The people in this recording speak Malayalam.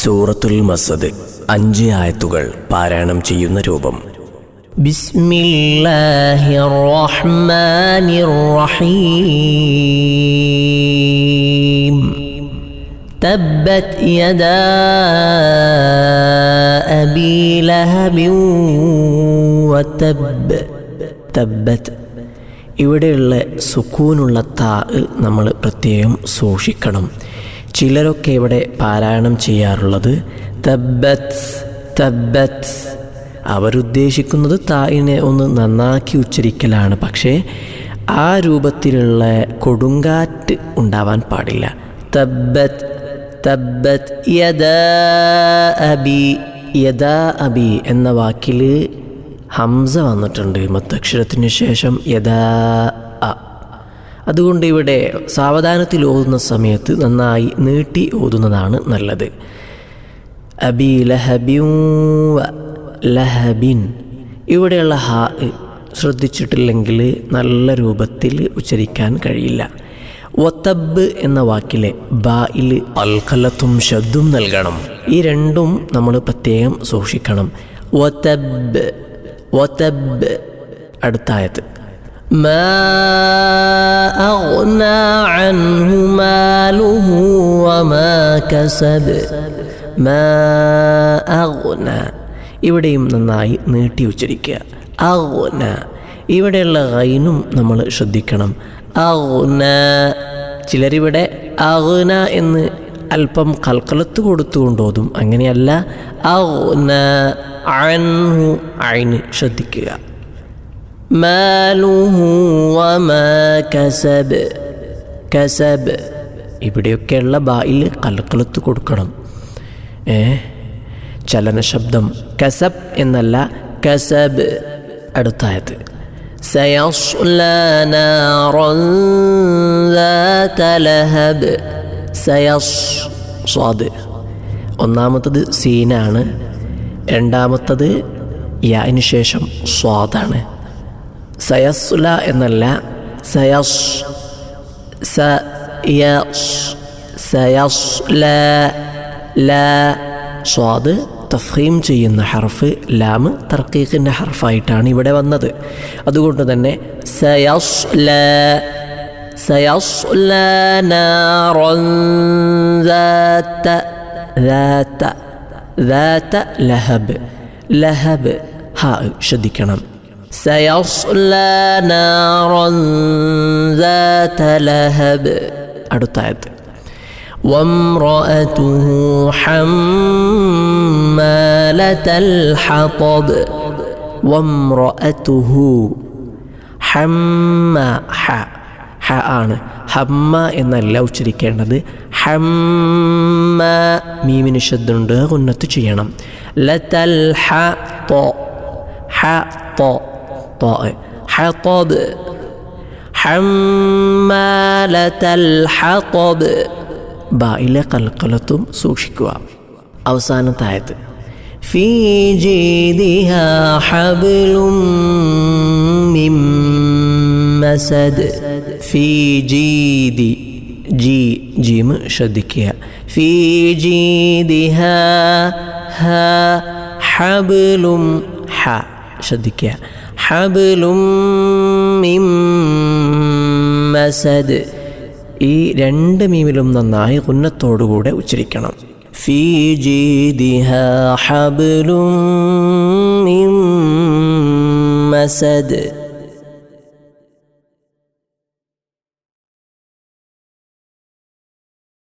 സൂറത്തുൽ മസദ് അഞ്ച് ആയത്തുകൾ പാരായണം ചെയ്യുന്ന രൂപം بسم الله الرحمن الرحيم تبت يدا أبي لهب وتب തബ്ബത്ത് ഇവിടെയുള്ള സുക്കൂനുള്ള താ നമ്മൾ പ്രത്യേകം സൂക്ഷിക്കണം ചിലരൊക്കെ ഇവിടെ പാരായണം ചെയ്യാറുള്ളത് തബ്ബത്ത് അവരുദ്ദേശിക്കുന്നത് തായിനെ ഒന്ന് നന്നാക്കി ഉച്ചരിക്കലാണ്. പക്ഷേ ആ രൂപത്തിലുള്ള കൊടുങ്കാറ്റ് ഉണ്ടാവാൻ പാടില്ല. തബ്ബത്ത് തബ്ബത്ത് യദാ അബി യദാ അബി എന്ന വാക്കിൽ ഹംസ വന്നിട്ടുണ്ട്. മത്തക്ഷരത്തിന് ശേഷം യഥാ അതുകൊണ്ട് ഇവിടെ സാവധാനത്തിൽ ഓതുന്ന സമയത്ത് നന്നായി നീട്ടി ഓതുന്നതാണ് നല്ലത്. അബി ലഹബിൻ ലഹബിൻ. ഇവിടെയുള്ള ഹ ശ്രദ്ധിച്ചിട്ടില്ലെങ്കിൽ നല്ല രൂപത്തിൽ ഉച്ചരിക്കാൻ കഴിയില്ല. വത്തബ് എന്ന വാക്കിലെ ബായിൽ അൽക്കലത്തും ശബ്ദും നൽകണം. ഈ രണ്ടും നമ്മൾ പ്രത്യേകം സൂക്ഷിക്കണം. വത്തബ് വത്തബ് അടുത്തായത്. ما أغنى عنه ماله وما كسب മാ അഗ്ന ഇവിടെയും നന്നായി നീട്ടി ഉച്ചരിക്കുക അഗ്ന ഇവിടെയുള്ള ഗൈനും നമ്മൾ ശ്രദ്ധിക്കണം അഗ്ന ചിലരിവിടെ അഗ്ന എന്ന് അല്പം കൽക്കലത്ത് കൊടുത്തുകൊണ്ടോതും അങ്ങനെയല്ല അഗ്ന അൻഹു അയിന് ശ്രദ്ധിക്കുക കസബ്. കസബ്. ഇവിടെയൊക്കെയുള്ള ബായിൽ കലക്കലത്ത് കൊടുക്കണം. ഏ? ചലനശബ്ദം. കസബ് എന്നല്ല കസബ്. അടുത്തായത്. സ്വാദ് ഒന്നാമത്തത് സീനാണ്. രണ്ടാമത്തത് യാതിനുശേഷം ശേഷം സ്വാദാണ്. സയസ്ല എന്നല്ല സയസ് സ യസ് സയസ് ല ല സ്വാദ് തഫീം ചെയ്യുന്ന ഹർഫ് ലാം തർക്കീഖിൻ്റെ ഹർഫായിട്ടാണ് ഇവിടെ വന്നത് അതുകൊണ്ട് തന്നെ സയസ് ല سيصلى نارا ذات ذات ذات لهب لهب ها ശ്രദ്ധിക്കണം سيصلى نارا ذات لهب അടുത്തായത് وامرأته حمالة الحطب وامرأته ഹമ്മ ഹ ഹ ആണ് ഹമ്മ എന്നല്ല ഉച്ചരിക്കേണ്ടത് ഹമ്മ മീമിന് ശബ്ദമുണ്ട് ഉന്നത്ത് ചെയ്യണം ലതൽ ഹ തോ ഹ തോ الطاء حطب. حمالة الحطب. باء قلقلتم സൂക്ഷിക്കുക അവസാനത്തായത് في جيدها حبل من مسد. في جيدي جي جيم شدكيا. في جيدها ها حبل ح شدكيا. ഹബിലും മസദ്. ഈ രണ്ട് മീമിലും നന്നായി കുന്നത്തോടുകൂടെ ഉച്ചരിക്കണം. ഫീ ജീദിഹ ഹബിലും മസദ്.